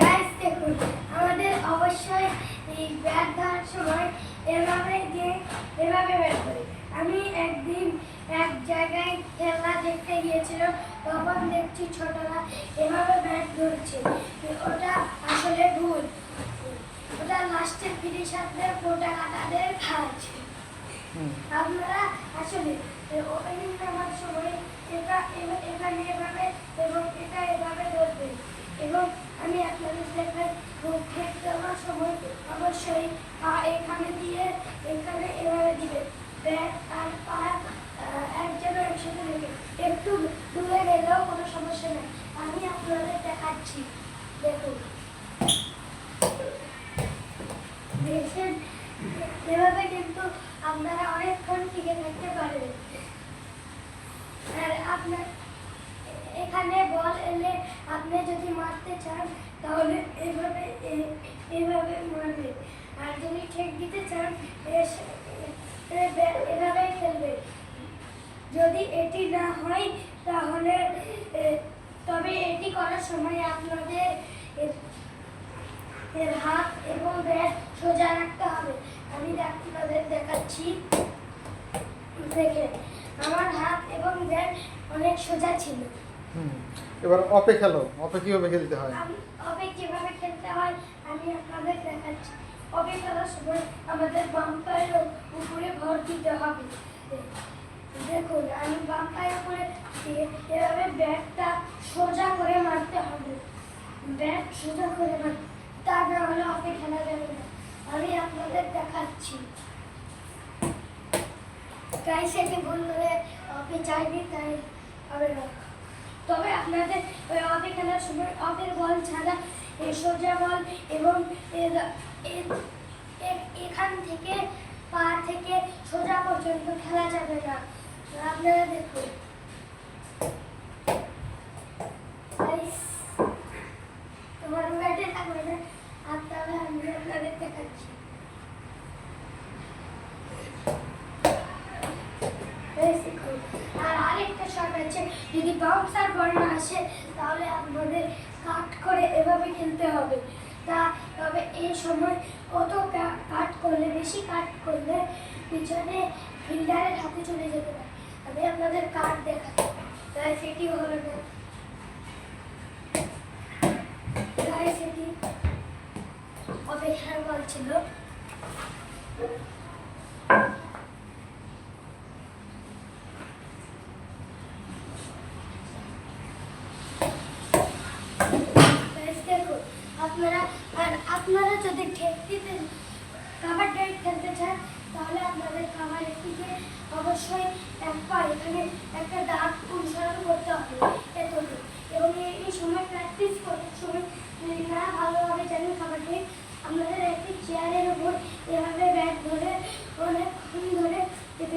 Guys দেখুন আমাদের অবশ্যই এই ব্যাট ধরার সময় এভাবে যে এভাবে ব্যাট করি। আমি একদিন এক জায়গায় খেলা দেখতে গিয়েছিলাম তখন দেখছি ছোটরা এভাবে ব্যাট ধরছে। ওটা আসলে ভুল। ওটা লাস্টের ফিনিশারদের ফোটা কাটাদের হুম। আপনারা আসলে ওপেনিং নেওয়ার সময় এটা এখানে এভাবে এবং এটা এভাবে ধরবেন এবং আমি আপনাদের দেখাই খেক দেওয়ার সময় অবশ্যই পা এখানে দিয়ে এখানে এভাবে দিবেন ব্যাট আর দূরে গেলেও কোনো সমস্যা নেই। আমি আপনাদের দেখাচ্ছি। দেখুন। এভাবে কিন্তু আপনারা অনেকক্ষণ টিকে থাকতে পারবেন আর আপনার, এখানে বল এলে আপনি যদি মারতে চান, তাহলে এভাবে এভাবে মারবেন। আর যদি ঠেক দিতে চান এভাবেই খেলবেন যদি এটি না হয় তাহলে তবে এটি করার সময় আপনাদের এর হাত এবং ব্যাট সোজা রাখতে হবে। আমি আপনাদের দেখাচ্ছি। দেখে আমার হাত এবং ব্যাট অনেক সোজা ছিল। এবার অপে খেলো। অপে কীভাবে খেলতে হয়? অবে কীভাবে খেলতে হয় আমি আপনাদের দেখাচ্ছি। অবে খেলার সময় আমাদের বাম পায়ের উপরে ভর দিতে হবে। দেখুন আমি বাম পায়ের উপরে এভাবে ব্যাটটা সোজা করে মারতে হবে। ব্যাট সোজা করে মারতে তা না হলে অবে খেলা যাবে না। আমি আপনাদের দেখাচ্ছি। তাই সেটি ভুল করে অবে চাইনি তাই হবে না। তবে আপনাদের ওই অবে খেলার সময় অবের বল ছাড়া বল এবং এখান থেকে পা থেকে সোজা পর্যন্ত খেলা যাবে না। আপনারা দেখুন Guys, তোমার ব্যাটে থাকবে না আর তাহলে আমি আপনাদের দেখাচ্ছি Guys, দেখুন। আর আরেকটা শট আছে যদি বাউন্সার বল না আসে, তাহলে আপনাদের কাট করে এভাবে খেলতে হবে। তা, তবে এই সময় কত কাট করলে, বেশি কাট করলে পিছনে ফিল্ডারের হাতে চলে যেতে পারে। আমি আপনাদের কাট দেখাচ্ছি। তাই সেটি হলো না। তাই সেটি অপেক্ষার বল ছিল। দেখুন, আপনারা কাবার খেলতে চান, তাহলে আপনাদের কাবারের দিকে অবশ্যই এক পা একটা দাগ অনুসরণ করতে হবে এবং এই সময় প্র্যাকটিস করার সময় না ভালোভাবে আপনাদের একটি চেয়ারের উপর এভাবে ব্যাট ধরে, অনেকক্ষণ ধরে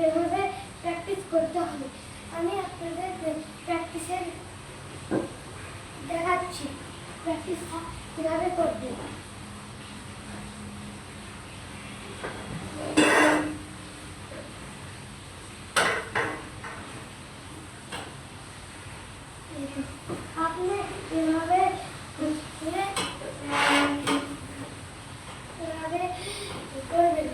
এভাবে প্র্যাকটিস করতে হবে। আমি আপনাদের প্র্যাকটিসের দেখাচ্ছি। প্র্যাকটিস কীভাবে করবে? আপনি এভাবে করবেন?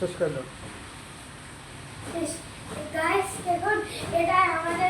শেষ করে দাও গাইস দেখুন এটা আমাদের